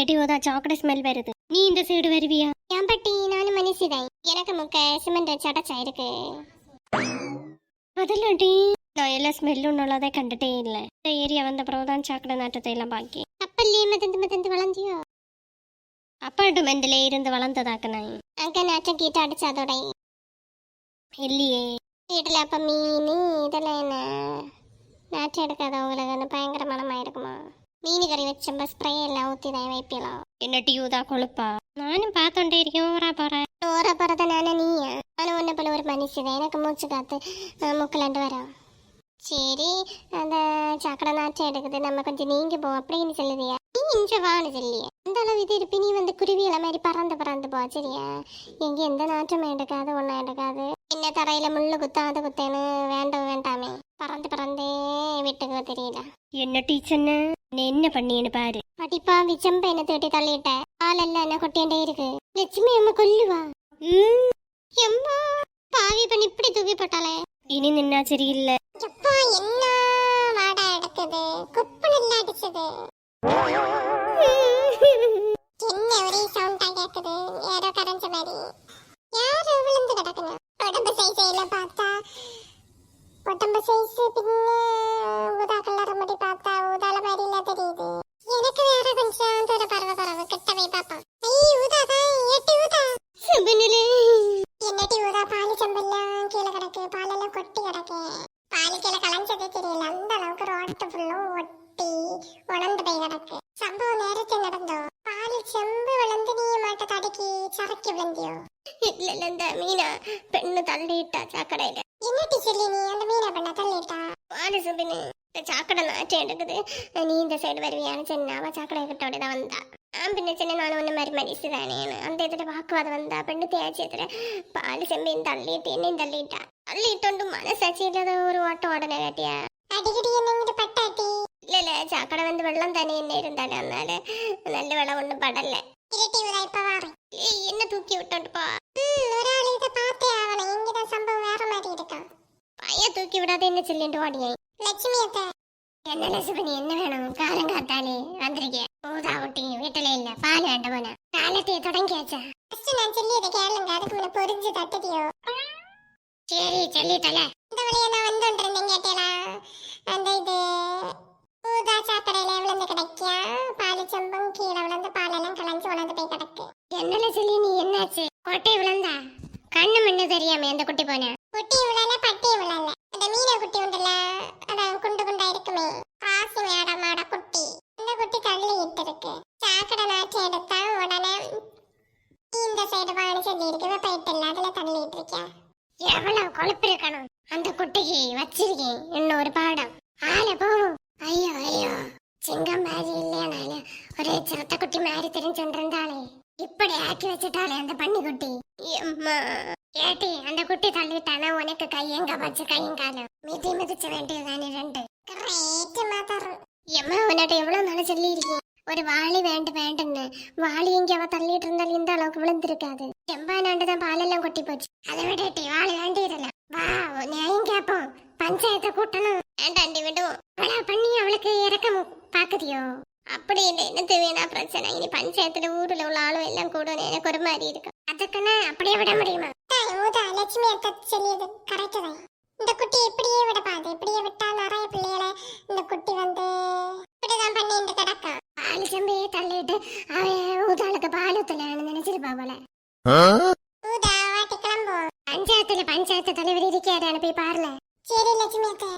Eddy ஓதா chocolate smell வருது. நீ இந்த சைடு வருவியா? என் பட்டி? நானும் மனுஷிதான் எனக்கு முக்க சிமெண்ட் வச்சு அடைச்சா இருக்கு. பதிலாட்டி நான் எல்லா ஸ்மெல்லும் நல்லாதே கண்டுட்டே இல்லை. இந்த ஏரியா வந்த பிறகுதான் சாக்கடை நாட்டத்தை எல்லாம் பாக்கி. அப்பல்லே மதந்து மதந்து வளர்ந்தியோ? அப்பார்ட்மெண்ட்ல இருந்து வளர்ந்ததாக்குனா. அங்க நாட்டம் கீட்ட அடிச்சாதோட இல்லையே. வீட்டில் அப்ப மீன் இதெல்லாம் என்ன? நாற்றம் எடுக்காதவங்களுக்கு வந்து பயங்கர மனமா இருக்குமா வச்சம்ப ஸ்ப்ரே எல்லாம் ஊத்தி தான் வைப்பலாம் என்ன டியூதா கொழுப்பா நானும் பார்த்தோண்டே இருக்கேன் ஓரா போறேன் ஓரா போறத நானே நீயா நானும் உன்னை போல ஒரு மனுஷன் எனக்கு மூச்சு காத்து முக்கலாண்டு வரோம் சரி அந்த சக்கரை நாற்றம் எடுக்குது நம்ம கொஞ்சம் நீங்க போ அப்படின்னு சொல்லுதியா நீ இன்று வான்னு சொல்லிய அந்த அளவு இது இருப்பி நீ வந்து குருவியில மாதிரி பறந்து பறந்து போ சரியா எங்க எந்த நாற்றமும் எடுக்காது ஒன்றும் எடுக்காது என்ன தரையில முள்ளு குத்தாத குத்தேன்னு வேண்டாம் வேண்டாமே பறந்து பறந்தே வீட்டுக்கு தெரியல என்ன டீச்சர்னு என்ன பண்ணின்னு பாரு. படிப்பா விச்சம்ப என்ன தேட்டி தள்ளிட்ட. ஆளெல்லாம் என்ன கொட்டியண்டே இருக்கு. லட்சுமி அம்மா கொல்லுவா. எம்மா பாவி பண்ணி இப்படி தூக்கி போட்டாலே இனி நின்னா சரியில்லை எப்பா என்ன வாடா எடுக்குது? குப்பு நல்லா அடிச்சது. என்ன ஒரே சவுண்டா கேக்குது? யாரோ கரைஞ்ச மாதிரி. யாரு விழுந்து கிடக்குங்க உடம்பு சைஸ் எல்லாம் பார்த்தா? உடம்பு சைஸ் பின்ன ஒட்டி உணர்ந்து போய் கிடக்கு. சம்பவம் நேரத்தில் நடந்தோ? பாலி செம்பு விழுந்து நீ மாட்ட தடுக்கி சரக்கி விழுந்தியோ? இல்ல இல்ல இந்த மீனா பெண்ணு தள்ளிட்டா சாக்கடையில. என்னட்டி சொல்லி நீ அந்த மீனா பெண்ண தள்ளிட்டா? பாலி சுபினு இந்த சாக்கடை நாட்டம் எடுக்குது. நீ இந்த சைடு வருவியான்னு சொன்னா அவ சாக்கடை கிட்டோட தான் வந்தா. நான் பின்ன சின்ன நானும் ஒன்று மாதிரி மதிச்சு தானேன்னு அந்த இதில் வாக்குவாதம் வந்தா பெண்ணு தேய்ச்சி இதில் பால் செம்பியும் தள்ளிட்டு என்னையும் தள்ளிட்டா. தள்ளிட்டோண்டு மனசாட்சி இல்லாத ஒரு ஓட்டம் உடனே கேட்டியா? அடிக்கடி என்ன பட்டாட்டி? இல்ல சாக்கடை வந்து வெள்ளம் தானே என்ன இருந்தாலும் அதனால நல்ல வெள்ளம் ஒண்ணும் படல ஏய், என்ன தூக்கி விட்டோண்டு போ ஒரு ஆள் இதை பார்த்தே ஆகணும் இங்கதான் சம்பவம் வேற மாதிரி இருக்கா பையன் தூக்கி விடாத என்ன சொல்லிட்டு ஓடியே லட்சுமி அத்தை என்ன லட்சுமி என்ன வேணும் காலம் காத்தாலே வந்திருக்கேன் ஊதா ஒட்டி வீட்டுல இல்ல பால் வேണ്ട போன காலத்தையே தொடங்கியாச்சா நான் சொல்லியதை கேளுங்க அதுக்கு முன்ன பொறிஞ்சு தட்டுதியோ சரி சொல்லிட்டல இந்த வழியா நான் வந்துருந்தேன் கேட்டேலா அந்த இது ஊதா சாக்கடையில விழுந்து கிடைக்கியா பாலு செம்பம் கீழே விழுந்து பாலெல்லாம் கலைஞ்சு உணர்ந்து போய் கிடக்கு என்னல சொல்லி நீ என்னாச்சு கொட்டை விழுந்தா கண்ணு மண்ணு தெரியாம எந்த குட்டி போன குட்டி விழல பட்டி விழல அந்த மீனை குட்டி உண்டுல அதான் குண்டு குண்டா இருக்குமே பாசி மேட மாட குட்டி அந்த குட்டி தள்ளி இட்டு இருக்கு சாக்கடை நாட்டி எடுத்தா உடனே இந்த சைடு வாணி இருக்கு போயிட்டு இல்ல அதுல தள்ளிட்டு இருக்கேன் எவ்வளவு கொழுப்பு இருக்கணும் அந்த குட்டிக்கு வச்சிருக்கேன் இன்னொரு பாடம் ஆள போவோம் ஐயோ ஐயோ சிங்கம் மாதிரி இல்லையானாலும் ஒரு சிறுத்த குட்டி மாதிரி தெரிஞ்சுருந்தாளே இப்படி ஆக்கி வச்சுட்டாளே அந்த பண்ணி குட்டி ஏட்டி அந்த குட்டி தள்ளிட்டானா உனக்கு கையங்க வச்சு கையும் காலம் மிதி மிதிச்ச வேண்டியதானே ரெண்டு எம்மா உன்னிட்ட எவ்வளவு நாள் சொல்லி இருக்கேன் ஒரு வாளி வேண்டு வேண்டுன்னு வாளி இங்க அவ தள்ளிட்டு இருந்தாலும் இந்த அளவுக்கு விழுந்திருக்காது செம்பானாண்டு தான் பாலெல்லாம் கொட்டி போச்சு அதை விடட்டி வாளி வேண்டியதில்ல வா நியாயம் கேப்போம் பஞ்சாயத்தை கூட்டணும் வேண்டாண்டி விடுவோம் அவளா பண்ணி அவளுக்கு இறக்கம் பாக்குதியோ அப்படி இல்லை என்ன தேவையான பிரச்சனை இனி பஞ்சாயத்துல ஊர்ல உள்ள ஆளும் எல்லாம் கூடும் எனக்கு ஒரு மாதிரி இருக்கும் அதுக்குன்னு அப்படியே விட முடியுமா லட்சுமி சொல்லியது கரெக்டு தான் இந்த குட்டி இப்படியே விடப்பாது இப்படியே விட்டா நிறைய பிள்ளைகளை இந்த குட்டி வந்து இப்படிதான் பண்ணிட்டு கிடக்கும் பால் செம்பியே தள்ளிட்டு அவன் ஊதாளுக்கு பால் ஊத்தலான்னு நினைச்சிருப்பா போல ஊதா வாட்டி கிளம்பும் பஞ்சாயத்துல பஞ்சாயத்து தலைவர் இருக்காரு போய் பாருல. சரி லட்சுமி அத்தை.